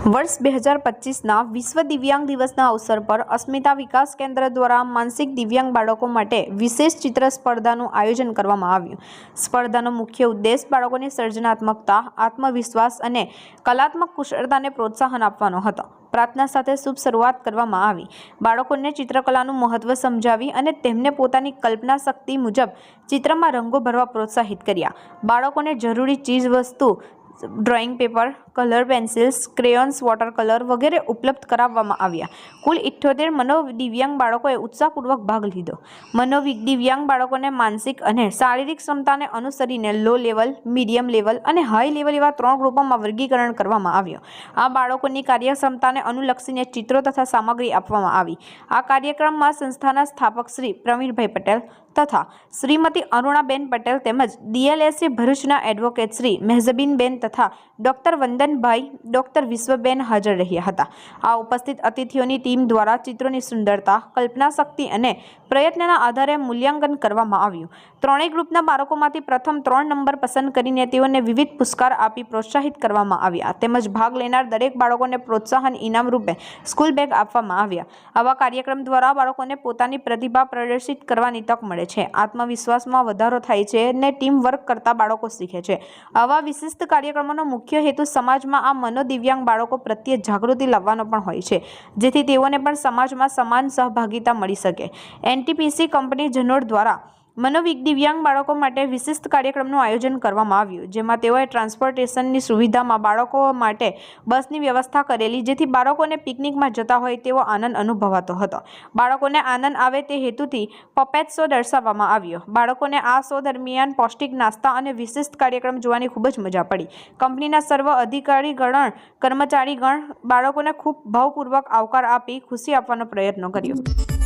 બે હજાર પચીસના વિશ્વ દિવ્યાંગ દિવસના અવસર પર અસ્મિતા વિકાસ કેન્દ્ર દ્વારા માનસિક દિવ્યાંગ બાળકો માટે વિશેષ ચિત્ર સ્પર્ધાનું આયોજન કરવામાં આવ્યું. સ્પર્ધાનો મુખ્ય ઉદ્દેશ બાળકોની સર્જનાત્મકતા, આત્મવિશ્વાસ અને કલાત્મક કુશળતાને પ્રોત્સાહન આપવાનો હતો. પ્રાર્થના સાથે શુભ શરૂઆત કરવામાં આવી. બાળકોને ચિત્રકલાનું મહત્વ સમજાવી અને તેમને પોતાની કલ્પના શક્તિ મુજબ ચિત્રમાં રંગો ભરવા પ્રોત્સાહિત કર્યા. બાળકોને જરૂરી ચીજ વસ્તુ drawing paper, colour pencils, crayons, water colour વગેરે ઉપલબ્ધ કરાવવામાં આવ્યા. કુલ ઇઠ્યોતેર મનોદિવ્યાંગ બાળકોએ ઉત્સાહપૂર્વક ભાગ લીધો. મનોદિવ્યાંગ બાળકોને માનસિક અને શારીરિક ક્ષમતાને અનુસરીને લો લેવલ મીડિયમ લેવલ અને હાઈ લેવલ એવા ત્રણ ગ્રુપોમાં વર્ગીકરણ કરવામાં આવ્યું. આ બાળકોની કાર્યક્ષમતાને અનુલક્ષીને ચિત્રો તથા સામગ્રી આપવામાં આવી. આ કાર્યક્રમમાં સંસ્થાના સ્થાપક શ્રી પ્રવીણભાઈ પટેલ તથા શ્રીમતી અરુણાબેન પટેલ તેમજ ડીએલએસએ ભરૂચના એડવોકેટ શ્રી મેહઝબીનબેન તથા ડૉક્ટર વંદનભાઈ, ડૉક્ટર વિશ્વબેન હાજર રહ્યા હતા. આ ઉપસ્થિત અતિથિઓની ટીમ દ્વારા ચિત્રોની સુંદરતા, કલ્પના શક્તિ અને પ્રયત્નના આધારે મૂલ્યાંકન કરવામાં આવ્યું. ત્રણેય ગ્રુપના બાળકોમાંથી પ્રથમ ત્રણ નંબર પસંદ કરીને તેઓને વિવિધ પુરસ્કાર આપી પ્રોત્સાહિત કરવામાં આવ્યા. તેમજ ભાગ લેનાર દરેક બાળકોને પ્રોત્સાહન ઇનામ રૂપે સ્કૂલ બેગ આપવામાં આવ્યા. આવા કાર્યક્રમ દ્વારા બાળકોને પોતાની પ્રતિભા પ્રદર્શિત કરવાની તક મળે છે. આત્મવિશ્વાસમાં વધારો થાય છે અને ટીમ વર્ક કરતા બાળકો શીખે છે. આવા વિશિષ્ટ કાર્યક્રમોનો મુખ્ય હેતુ સમાજમાં આ મનોદિવ્યાંગ બાળકો પ્રત્યે જાગૃતિ લાવવાનો પણ હોય છે, જેથી તેઓને પણ સમાજમાં સમાન સહભાગિતા મળી શકે. એનટીપીસી કંપની જનોડ દ્વારા મનોદિવ્યાંગ બાળકો માટે વિશિષ્ટ કાર્યક્રમનું આયોજન કરવામાં આવ્યું, જેમાં તેઓએ ટ્રાન્સપોર્ટેશનની સુવિધામાં બાળકો માટે બસની વ્યવસ્થા કરેલી, જેથી બાળકોને પિકનિકમાં જતા હોય તેવો આનંદ અનુભવાતો હતો. બાળકોને આનંદ આવે તે હેતુથી પપેટ શો દર્શાવવામાં આવ્યો. બાળકોને આ શો દરમિયાન પૌષ્ટિક નાસ્તા અને વિશિષ્ટ કાર્યક્રમ જોવાની ખૂબ જ મજા પડી. કંપનીના સર્વ અધિકારી ગણ કર્મચારીગણ બાળકોને ખૂબ ભાવપૂર્વક આવકાર આપી ખુશી આપવાનો પ્રયત્ન કર્યો.